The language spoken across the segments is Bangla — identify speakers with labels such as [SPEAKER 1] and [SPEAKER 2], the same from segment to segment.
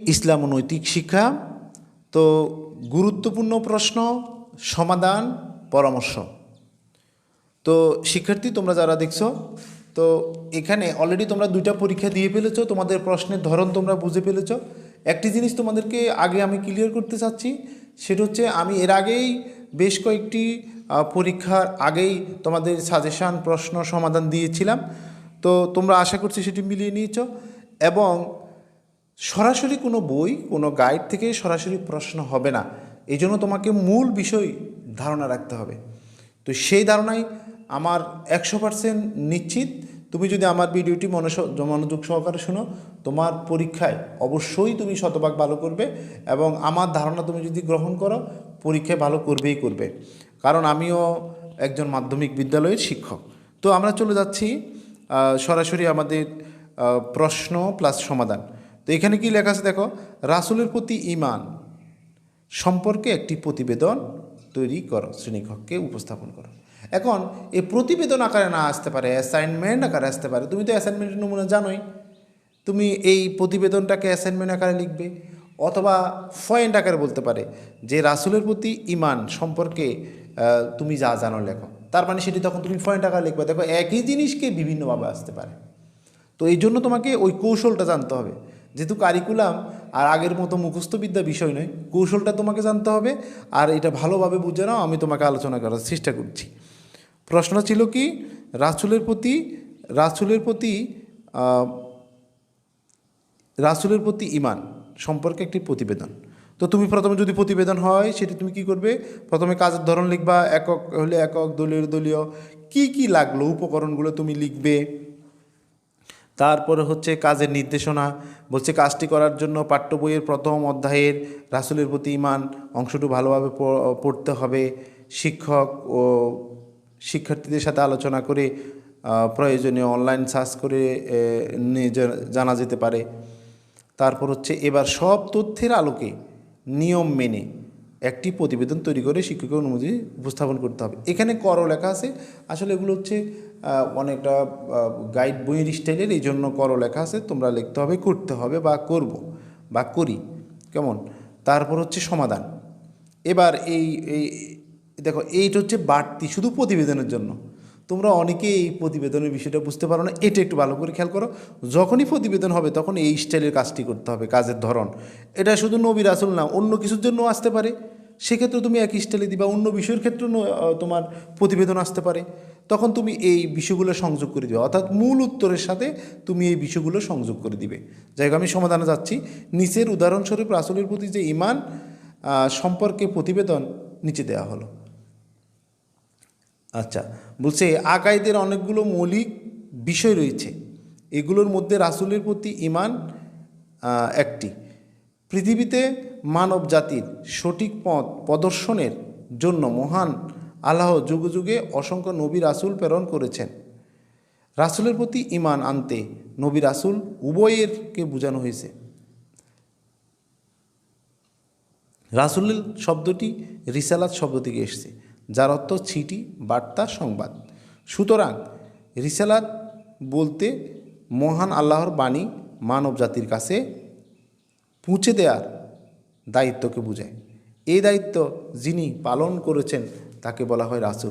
[SPEAKER 1] ইসলাম নৈতিক শিক্ষা। তো গুরুত্বপূর্ণ প্রশ্ন, সমাধান, পরামর্শ। তো শিক্ষার্থী, তোমরা যারা দেখছ, তো এখানে অলরেডি তোমরা দুইটা পরীক্ষা দিয়ে ফেলেছো, তোমাদের প্রশ্নের ধরন তোমরা বুঝে ফেলেছো। একটি জিনিস তোমাদেরকে আগে আমি ক্লিয়ার করতে চাচ্ছি, সেটা হচ্ছে আমি এর আগেই বেশ কয়েকটি পরীক্ষার আগেই তোমাদের সাজেশান প্রশ্ন, সমাধান দিয়েছিলাম। তো তোমরা আশা করছি সেটি মিলিয়ে নিয়েছো। এবং সরাসরি কোনো বই, কোনো গাইড থেকে সরাসরি প্রশ্ন হবে না। এই জন্য তোমাকে মূল বিষয় ধারণা রাখতে হবে। তো সেই ধারণাই আমার একশো পার্সেন্ট নিশ্চিত। তুমি যদি আমার ভিডিওটি মনোস মনোযোগ সহকারে শোনো, তোমার পরীক্ষায় অবশ্যই তুমি শতভাগ ভালো করবে এবং আমার ধারণা তুমি যদি গ্রহণ করো, পরীক্ষায় ভালো করবেই করবে। কারণ আমিও একজন মাধ্যমিক বিদ্যালয়ের শিক্ষক। তো আমরা চলে যাচ্ছি সরাসরি আমাদের প্রশ্ন প্লাস সমাধান। তো এখানে কি লেখা আছে দেখো? রাসুলের প্রতি ঈমান সম্পর্কে একটি প্রতিবেদন তৈরি করো, শ্রেণীকক্ষে উপস্থাপন করো। এখন এই প্রতিবেদন আকারে না আসতে পারে অ্যাসাইনমেন্ট আকারে আসতে পারে। তুমি তো অ্যাসাইনমেন্টের নমুনা জানোই। তুমি এই প্রতিবেদনটাকে অ্যাসাইনমেন্ট আকারে লিখবে। অথবা পয়েন্ট আকারে বলতে পারে যে রাসুলের প্রতি ঈমান সম্পর্কে তুমি যা জানো লেখো। তার মানে সেটি তখন তুমি পয়েন্ট আকারে লিখবে। দেখো, একই জিনিসকে বিভিন্নভাবে আসতে পারে। তো এই জন্য তোমাকে ওই কৌশলটা জানতে হবে। যেহেতু কারিকুলাম আর আগের মতো মুখস্থবিদ্যা বিষয় নয়, কৌশলটা তোমাকে জানতে হবে, আর এটা ভালোভাবে বুঝে নাও, আমি তোমাকে আলোচনা করার চেষ্টা করছি। প্রশ্ন ছিল কি, রাসূলের প্রতি রাসূলের প্রতি রাসূলের প্রতি ইমান সম্পর্কে একটি প্রতিবেদন। তো তুমি প্রথমে যদি প্রতিবেদন হয়, সেটি তুমি কি করবে? প্রথমে কাজের ধরন লিখবা, একক হলে একক, দলীয় দলীয়। কি কি লাগল উপকরণগুলো তুমি লিখবে? তারপরে হচ্ছে কাজের নির্দেশনা, বলছে কাজটি করার জন্য পাঠ্য বইয়ের প্রথম অধ্যায়ের রাসুলের প্রতি ইমান অংশটি ভালোভাবে পড়তে হবে। শিক্ষক ও শিক্ষার্থীদের সাথে আলোচনা করে প্রয়োজনীয় অনলাইন সার্চ করে জানা যেতে পারে। তারপর হচ্ছে এবার সব তথ্যের আলোকে নিয়ম মেনে একটি প্রতিবেদন তৈরি করে শিক্ষকের অনুমতি উপস্থাপন করতে হবে। এখানে কর লেখা আছে। আসলে এগুলো হচ্ছে অনেকটা গাইড বইয়ের স্টাইলের এই জন্য কর লেখা আছে, তোমরা লিখতে হবে, করতে হবে বা করব বা করি। কেমন? তারপর হচ্ছে সমাধান। এবার এই এই, দেখো, এইটা হচ্ছে বাড়তি, শুধু প্রতিবেদনের জন্য। তোমরা অনেকেই এই প্রতিবেদনের বিষয়টা বুঝতে পারো না, এটা একটু ভালো করে খেয়াল করো। যখনই প্রতিবেদন হবে তখন এই স্টাইলের কাজটি করতে হবে, কাজের ধরন। এটা শুধু নবীর আসল না, অন্য কিছুর জন্য আসতে পারে। সেক্ষেত্রে তুমি এক স্টাইলে দিবা, অন্য বিষয়ের ক্ষেত্রে তোমার প্রতিবেদন আসতে পারে। তখন তুমি এই বিষয়গুলো সংযোগ করে দিবে। অর্থাৎ মূল উত্তরের সাথে তুমি এই বিষয়গুলো সংযোগ করে দিবে। যাই আমি সমাধানে যাচ্ছি। নিচের উদাহরণস্বরূপ রাসূলের প্রতি যে ইমান সম্পর্কে প্রতিবেদন নিচে দেওয়া হলো। আচ্ছা বলছে, আকাইদের অনেকগুলো মৌলিক বিষয় রয়েছে। এগুলোর মধ্যে রাসুলের প্রতি ইমান একটি। পৃথিবীতে মানব জাতির সঠিক পথ প্রদর্শনের জন্য মহান আল্লাহ যুগে যুগে অসংখ্য নবী রাসূল প্রেরণ করেছেন। রাসূলের প্রতি ইমান আনতে নবী রাসূল উভয়েরকে বোঝানো হয়েছে। রাসূল শব্দটি রিসালাত শব্দ থেকে এসেছে, যার অর্থ ছিটি, বার্তা, সংবাদ। সুতরাং রিসালাত বলতে মহান আল্লাহর বাণী মানব জাতির কাছে পৌঁছে দেওয়ার দায়িত্বকে বোঝায়। এই দায়িত্ব যিনি পালন করেছেন, তাকে বলা হয় রাসুল।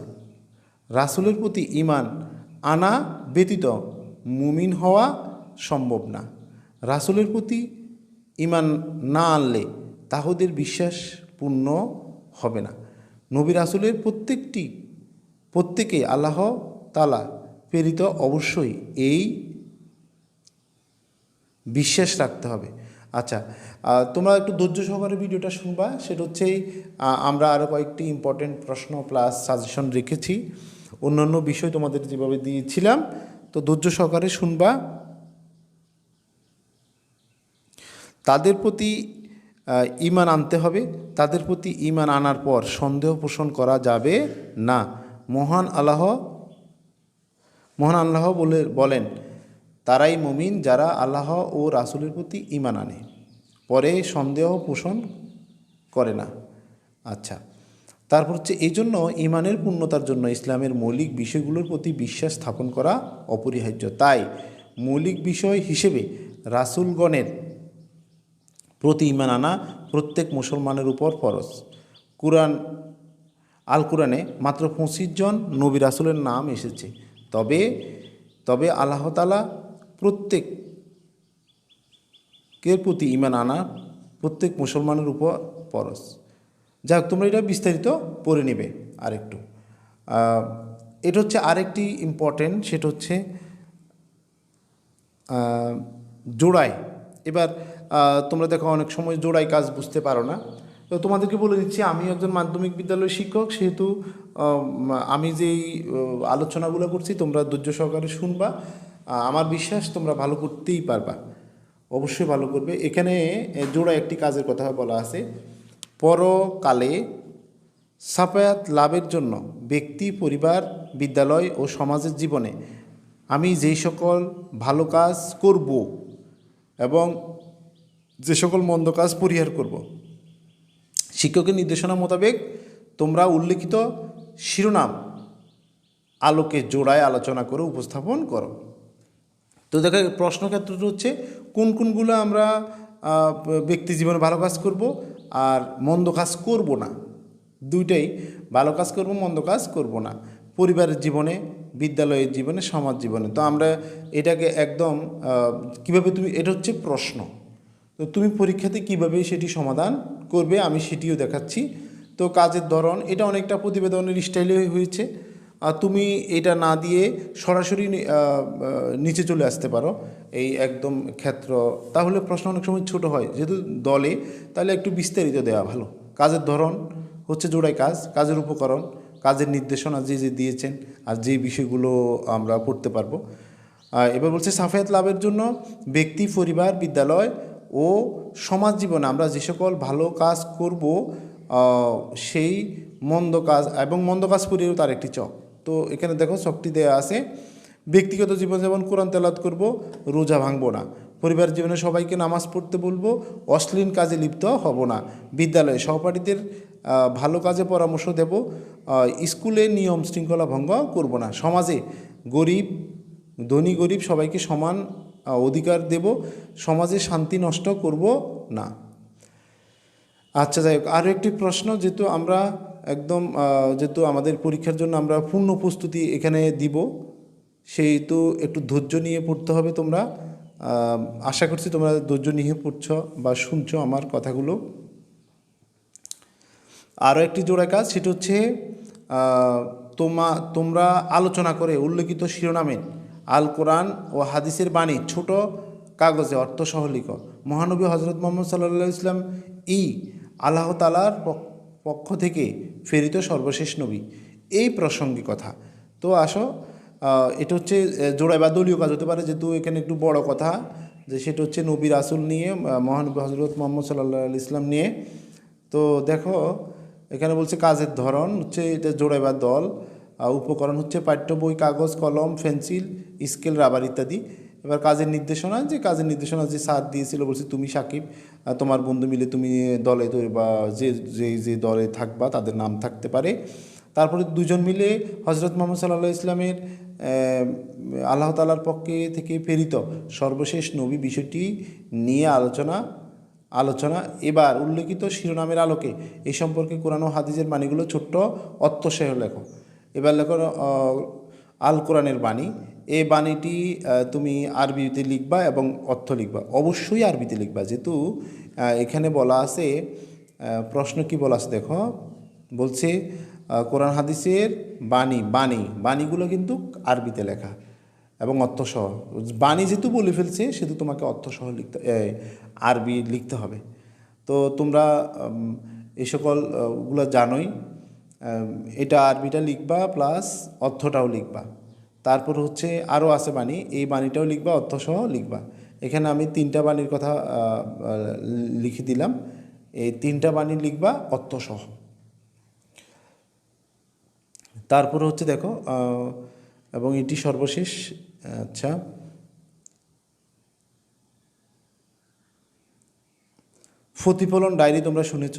[SPEAKER 1] রাসূলের প্রতি ইমান আনা ব্যতীত মুমিন হওয়া সম্ভব না। রাসুলের প্রতি ইমান না আনলে তাহদের বিশ্বাস পূর্ণ হবে না। নবী রাসুলের প্রত্যেকটি, প্রত্যেকে আল্লাহ তালা প্রেরিত অবশ্যই এই বিশ্বাস রাখতে হবে। আচ্ছা তোমরা একটু ধৈর্য সহকারে ভিডিওটা শুনবা। সেটা হচ্ছে আমরা আরও কয়েকটি ইম্পর্টেন্ট প্রশ্ন প্লাস সাজেশন রেখেছি। অন্যান্য বিষয় তোমাদের যেভাবে দিয়েছিলাম, তো ধৈর্য সহকারে শুনবা। তাদের প্রতি ঈমান আনতে হবে। তাদের প্রতি ঈমান আনার পর সন্দেহ পোষণ করা যাবে না। মহান আল্লাহ মহান আল্লাহ বলে, বলেন, তারাই মমিন যারা আল্লাহ ও রাসূলের প্রতি ঈমান আনে। পরে সন্দেহ পোষণ করে না। আচ্ছা তারপর হচ্ছে এই জন্য ইমানের পূর্ণতার জন্য ইসলামের মৌলিক বিষয়গুলোর প্রতি বিশ্বাস স্থাপন করা অপরিহার্য। তাই মৌলিক বিষয় হিসেবে রাসুলগণের প্রতি ইমান আনা প্রত্যেক মুসলমানের উপর ফরজ। কুরআন আল কুরআনে মাত্র পঁচিশ জন নবী রাসুলের নাম এসেছে। তবে তবে আল্লাহতালা প্রত্যেক কের প্রতি ইমান আনা প্রত্যেক মুসলমানের উপর ফরজ যাক, তোমরা এটা বিস্তারিত পড়ে নেবে আরেকটু। এটা হচ্ছে আরেকটি ইম্পর্টেন্ট সেটা হচ্ছে জোড়ায় এবার তোমরা দেখো অনেক সময় জোড়ায় কাজ বুঝতে পারো না। তো তোমাদেরকে বলে দিচ্ছি, আমি একজন মাধ্যমিক বিদ্যালয়ের শিক্ষক, সেহেতু আমি যেই আলোচনাগুলো করছি, তোমরা ধৈর্য সহকারে শুনবা। আমার বিশ্বাস তোমরা ভালো করতেই পারবা। অবশ্যই ভালো করবে। এখানে জোড়া একটি কাজের কথা বলা আছে। পরকালে সাফায়াত লাভের জন্য ব্যক্তি, পরিবার, বিদ্যালয় ও সমাজের জীবনে আমি যেই সকল ভালো কাজ করব এবং যে সকল মন্দ কাজ পরিহার করব, শিক্ষকের নির্দেশনা মোতাবেক তোমরা উল্লেখিত শিরোনাম আলোকে জোড়ায় আলোচনা করে উপস্থাপন করো। তো দেখো প্রশ্ন ক্ষেত্রটা হচ্ছে, কোন কোনগুলো আমরা ব্যক্তি জীবনে ভালো কাজ করব আর মন্দ কাজ করব না? দুইটাই, ভালো কাজ করব, মন্দ কাজ করব না। পরিবারের জীবনে, বিদ্যালয়ের জীবনে, সমাজ জীবনে। তো আমরা এটাকে একদম কীভাবে তুমি, এটা হচ্ছে প্রশ্ন। তো তুমি পরীক্ষাতে কীভাবে সেটি সমাধান করবে, আমি সেটিও দেখাচ্ছি। তো কাজের ধরন, এটা অনেকটা প্রতিবেদনের স্টাইলে হয়েছে। তুমি এটা না দিয়ে সরাসরি নিচে চলে আসতে পারো এই একদম ক্ষেত্র। তাহলে প্রশ্ন অনেক সময় ছোট হয়, যেহেতু দলে তাহলে একটু বিস্তারিত দেওয়া ভালো। কাজের ধরন হচ্ছে জোড়াই কাজ, কাজের উপকরণ, কাজের নির্দেশনা যে যে দিয়েছেন আর যে বিষয়গুলো আমরা পড়তে পারব। এবার বলছে সাফায়াত লাভের জন্য ব্যক্তি, পরিবার, বিদ্যালয় ও সমাজ জীবনে আমরা যে সকল ভালো কাজ করব সেই মন্দ কাজ এবং মন্দ কাজ করিয়েও তার একটি চক। তো এখানে দেখো চকটি দেওয়া আছে। ব্যক্তিগত জীবন যেমন কোরআন তেলাত করব, রোজা ভাঙবো না। পরিবার জীবনে সবাইকে নামাজ পড়তে বলব, অশ্লীল কাজে লিপ্ত হব না। বিদ্যালয়ে সহপাঠীদের ভালো কাজে পরামর্শ দেব স্কুলে নিয়ম শৃঙ্খলা ভঙ্গ করব না। সমাজে গরিব, ধনী গরিব সবাইকে সমান অধিকার দেব, সমাজে শান্তি নষ্ট করব না। আচ্ছা যাই হোক, আরও একটি প্রশ্ন, যেহেতু আমরা একদম যেহেতু আমাদের পরীক্ষার জন্য আমরা পূর্ণ প্রস্তুতি এখানে দিব, সেহেতু একটু ধৈর্য নিয়ে পড়তে হবে তোমরা। আশা করছি তোমরা ধৈর্য নিয়ে পড়ছ বা শুনছো আমার কথাগুলো। আরও একটি জোড়া কাজ, সেটা হচ্ছে তোমা, তোমরা আলোচনা করে উল্লেখিত শিরোনামে আল কোরআন ও হাদিসের বাণী, ছোট কাগজে অর্থসহ লিখ। মহানবী হজরত মোহাম্মদ সাল্লাহ ইসলাম ই আল্লাহ তালার পক- পক্ষ থেকে ফেরিত সর্বশেষ নবী। এই প্রসঙ্গে কথা। তো আসো এটা হচ্ছে জোড়ায় বা দলীয় কাজ হতে পারে যেহেতু এখানে একটু বড় কথা, যে সেটা হচ্ছে নবী রাসুল নিয়ে মহানবী হজরত মোহাম্মদ সাল্লাহ ইসলাম নিয়ে। তো দেখো, এখানে বলছে কাজের ধরন, হচ্ছে এটা জোড়াই বা দল উপকরণ হচ্ছে পাঠ্য বই, কাগজ, কলম, পেন্সিল, স্কেল, রাবার ইত্যাদি। এবার কাজের নির্দেশনা, যে কাজের নির্দেশনা যে স্যার দিয়েছিল, বলছে তুমি সাকিব তোমার বন্ধু মিলে তুমি দলে বা যে যে যে দলে থাকবা তাদের নাম থাকতে পারে। তারপরে দুজন মিলে হজরত মোহাম্মদ সাল্লাহ ইসলামের আল্লাহ তালার পক্ষে থেকে প্রেরিত সর্বশেষ নবী বিষয়টি নিয়ে আলোচনা আলোচনা। এবার উল্লেখিত শিরোনামের আলোকে এই সম্পর্কে কোরআন ও হাদিসের বাণীগুলো ছোট্ট অত্যসহ লেখো। এবার লেখো আল কোরআনের বাণী। এই বাণীটি তুমি আরবিতে লিখবা এবং অর্থ লিখবা। অবশ্যই আরবিতে লিখবা। যেহেতু এখানে বলা আছে প্রশ্ন কি বলা আছে দেখো? বলছে কোরআন হাদিসের বাণী বাণী বাণীগুলো কিন্তু আরবিতে লেখা এবং অর্থসহ। বাণী যেহেতু বলে ফেলছে সেহেতু তোমাকে অর্থসহ লিখতে আরবি লিখতে হবে। তো তোমরা এই সকল আহ, জানোই। এটা আরবিটা লিখবা প্লাস অর্থটাও লিখবা। তারপর হচ্ছে আরও আছে বাণী, এই বাণীটাও লিখবা, অর্থসহ লিখবা। এখানে আমি তিনটা বাণীর কথা লিখে দিলাম। এই তিনটা বাণী লিখবা, অর্থসহ। তারপর হচ্ছে দেখো এবং এটি সর্বশেষ আচ্ছা। প্রতিফলন ডায়েরি তোমরা শুনেছ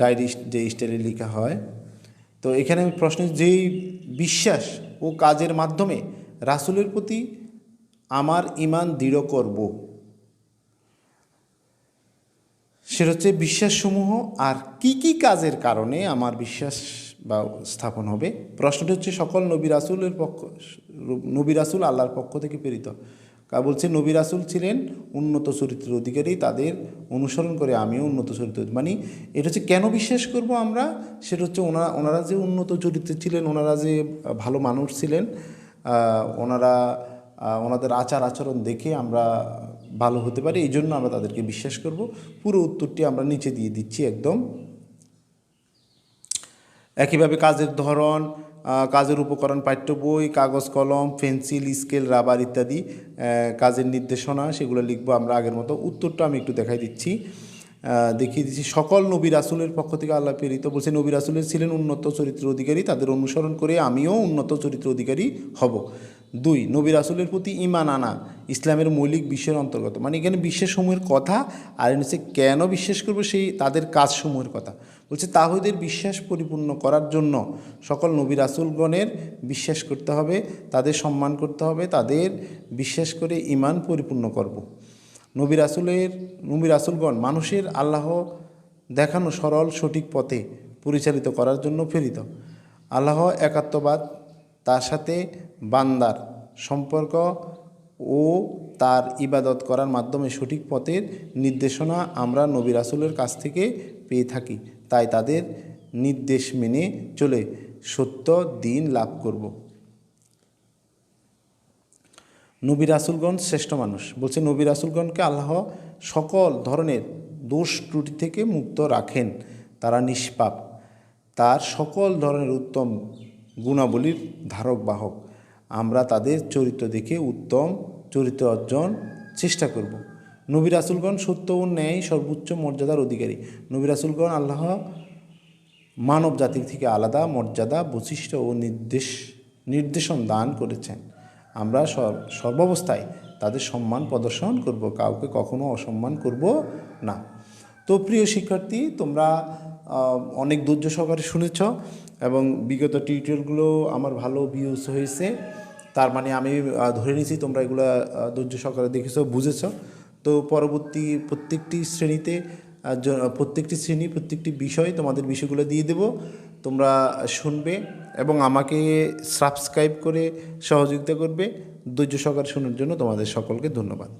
[SPEAKER 1] ডায়েরি যে স্টাইলে লেখা হয়। তো এখানে প্রশ্ন, যেই বিশ্বাস ও কাজের মাধ্যমে রাসুলের প্রতি আমার ইমান দৃঢ় করব। সেটা হচ্ছে বিশ্বাসসমূহ আর কি কি কাজের কারণে আমার বিশ্বাস বা স্থাপন হবে? প্রশ্নটি হচ্ছে, সকল নবী রাসুলের পক্ষ নবী রাসুল আল্লাহর পক্ষ থেকে প্রেরিত। কা বলছে নবী রাসুল ছিলেন উন্নত চরিত্রের অধিকারী, তাদের অনুসরণ করে আমিও উন্নত চরিত্র মানে এটা হচ্ছে কেন বিশ্বাস করব আমরা? সেটা হচ্ছে ওনারা ওনারা যে উন্নত চরিত্রে ছিলেন, ওনারা যে ভালো মানুষ ছিলেন ওনারা ওনাদের আচার আচরণ দেখে আমরা ভালো হতে পারি, এই জন্য আমরা তাদেরকে বিশ্বাস করব। পুরো উত্তরটি আমরা নিচে দিয়ে দিচ্ছি একদম। একইভাবে কাজের ধরন কাজের উপকরণ, পাঠ্য বই, কাগজ, কলম, পেন্সিল, স্কেল, রাবার ইত্যাদি কাজের নির্দেশনা, সেগুলো লিখব আমরা আগের মতো। উত্তরটা আমি একটু দেখাই দিচ্ছি। দেখিয়ে দিচ্ছি, সকল নবী রাসুলের পক্ষ থেকে আল্লাহ প্রেরিত বলছে নবী রাসুলের ছিলেন উন্নত চরিত্র অধিকারী, তাদের অনুসরণ করে আমিও উন্নত চরিত্র অধিকারী হব। দুই, নবী রাসুলের প্রতি ইমান আনা, ইসলামের মৌলিক বিশ্বের অন্তর্গত। মানে এখানে বিশ্বাসসমূহের কথা, আর এখানে হচ্ছে কেন বিশ্বাস করব সেই তাদের কাজসমূহের কথা। বলছে, তাহুদের বিশ্বাস পরিপূর্ণ করার জন্য সকল নবী রাসুলগণের বিশ্বাস করতে হবে, তাদের সম্মান করতে হবে, তাদের বিশ্বাস করে ইমান পরিপূর্ণ করব। নবী রাসুলের, নবী রাসুলগণ মানুষের আল্লাহ দেখানো সরল, সঠিক পথে পরিচালিত করার জন্য প্রেরিত আল্লাহ একাত্মবাদ, তার সাথে বান্দার সম্পর্ক ও তার ইবাদত করার মাধ্যমে সঠিক পথের নির্দেশনা আমরা নবী রাসুলের কাছ থেকে পেয়ে থাকি তাই তাদের নির্দেশ মেনে চলে সত্য দিন লাভ করব। নবী রাসুলগণ শ্রেষ্ঠ মানুষ। বলছে, নবী রাসুলগণকে আল্লাহ সকল ধরনের দোষ ত্রুটি থেকে মুক্ত রাখেন। তারা নিষ্পাপ। তার সকল ধরনের উত্তম গুণাবলীর ধারক বাহক। আমরা তাদের চরিত্র দেখে উত্তম চরিত্র অর্জন চেষ্টা করব। নবী রাসুলগণ সত্য ও ন্যায় সর্বোচ্চ মর্যাদার অধিকারী। নবী রাসুলগণ আল্লাহ মানব জাতির থেকে আলাদা মর্যাদা, বৈশিষ্ট্য ও নির্দেশ, নির্দেশন দান করেছেন। আমরা সর- সর্বাবস্থায় তাদের সম্মান প্রদর্শন করব, কাউকে কখনো অসম্মান করব না। তো প্রিয় শিক্ষার্থী, তোমরা অনেক ধৈর্য সহকারে শুনেছ এবং বিগত টিউটোরিয়ালগুলো আমার ভালো ভিউজ হয়েছে। তার মানে আমি ধরে নিয়েছি তোমরা এগুলো ধৈর্য সহকারে দেখেছ, বুঝেছ। তো পরবর্তী প্রত্যেকটি শ্রেণীতে প্রত্যেকটি শ্রেণি, প্রত্যেকটি বিষয় তোমাদের বিষয়গুলো দিয়ে দেব। তোমরা শুনবে এবং আমাকে সাবস্ক্রাইব করে সহযোগিতা করবে। ধৈর্য সহকার শোনার জন্য তোমাদের সকলকে ধন্যবাদ।